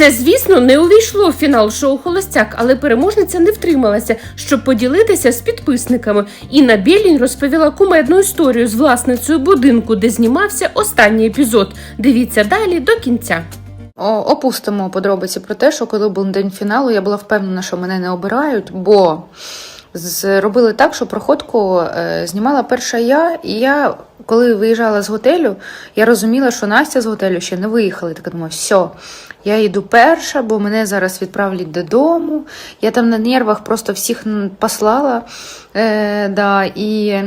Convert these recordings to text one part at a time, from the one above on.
Це, звісно, не увійшло в фінал шоу Холостяк, але переможниця не втрималася, щоб поділитися з підписниками. Інна Білінь розповіла кумедну історію з власницею будинку, де знімався останній епізод. Дивіться далі до кінця. Опустимо подробиці про те, що коли був день фіналу, я була впевнена, що мене не обирають, бо зробили так, що проходку е, знімала перша я, і я, коли виїжджала з готелю, я розуміла, що Настя з готелю ще не виїхала. Так думаю, все, я йду перша, бо мене зараз відправлять додому. Я там на нервах просто всіх послала. Е, да, і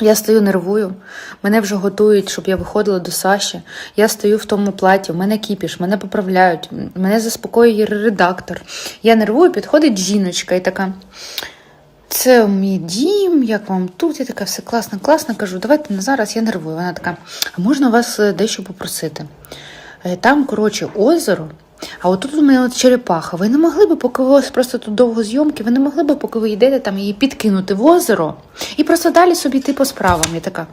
я стою нервую, мене вже готують, щоб я виходила до Саші. Я стою в тому платі, в мене кіпіш, мене поправляють, мене заспокоює редактор. Я нервую, підходить жіночка і така. Це мій дім, як вам тут? Я така, все класно, класно. Кажу, давайте на зараз я нервую. Вона така, а можна вас е, дещо попросити? Е, Там, коротше, озеро. А отут у мене от черепаха. Ви не могли б, поки у вас просто тут довго зйомки, ви не могли б, поки ви йдете там її підкинути в озеро і просто далі собі йти по справам. Я така.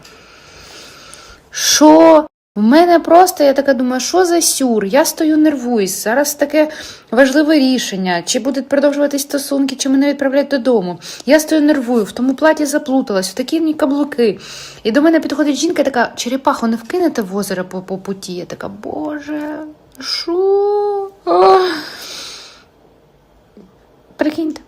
Що? В мене просто, я така думаю, що за сюр? Я стою нервуюсь. Зараз таке важливе рішення, чи будуть продовжуватись стосунки, чи мене відправлять додому. Я стою нервую, в тому платі заплуталась, в такі мені каблуки. І до мене підходить жінка, така, черепаху не вкинете в озеро по, по путі. Я така, боже, що? Прикиньте.